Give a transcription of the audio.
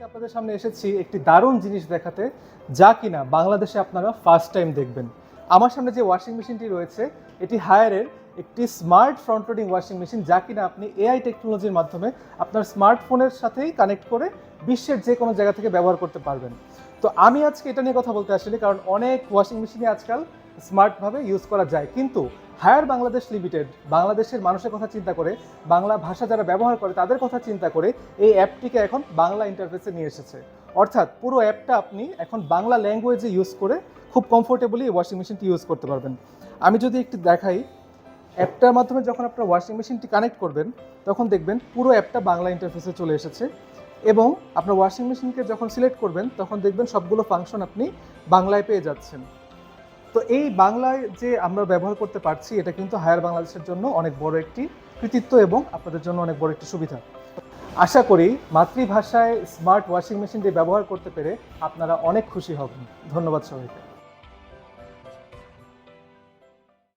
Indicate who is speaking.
Speaker 1: আজকে আপনাদের সামনে এসেছি একটি দারুণ জিনিস দেখাতে, যা কিনা বাংলাদেশে আপনারা ফার্স্ট টাইম দেখবেন। আমার সামনে যে ওয়াশিং মেশিনটি রয়েছে, এটি হায়ারের একটি smart front loading washing machine যা কিনা আপনি এআই টেকনোলজির মাধ্যমে আপনার স্মার্টফোনের সাথেই কানেক্ট করে বিশ্বের যে কোনো জায়গা থেকে ব্যবহার করতে পারবেন। তো আমি আজকে এটা নিয়ে কথা বলতে আসলে কারণ অনেক ওয়াশিং মেশিনই আজকাল স্মার্টভাবে ইউজ করা যায়। কিন্তু হায়ার বাংলাদেশ লিমিটেড, বাংলাদেশের মানুষের কথা চিন্তা করে, বাংলা ভাষা যারা ব্যবহার করে তাদের কথা চিন্তা করে এই অ্যাপটিকে এখন বাংলা ইন্টারফেসে নিয়ে এসেছে। অর্থাৎ পুরো অ্যাপটা আপনি এখন বাংলা ল্যাঙ্গুয়েজে ইউজ করে খুব কমফোর্টেবলি ওয়াশিং মেশিনটি ইউজ করতে পারবেন। আমি যদি একটু দেখাই, অ্যাপটার মাধ্যমে যখন আপনার ওয়াশিং মেশিনটি কানেক্ট করবেন, তখন দেখবেন পুরো অ্যাপটা বাংলা ইন্টারফেসে চলে এসেছে এবং আপনার ওয়াশিং মেশিনকে যখন সিলেক্ট করবেন, তখন দেখবেন সবগুলো ফাংশন আপনি বাংলায় পেয়ে যাচ্ছেন। তো এই বাংলায় যে আমরা ব্যবহার করতে পারছি, এটা কিন্তু হায়ার বাংলাদেশের জন্য অনেক বড় একটি কৃতিত্ব এবং আপনাদের জন্য অনেক বড় একটি সুবিধা। আশা করি মাতৃভাষায় স্মার্ট ওয়াশিং মেশিনটি ব্যবহার করতে পেরে আপনারা অনেক খুশি হবেন। ধন্যবাদ সবাইকে।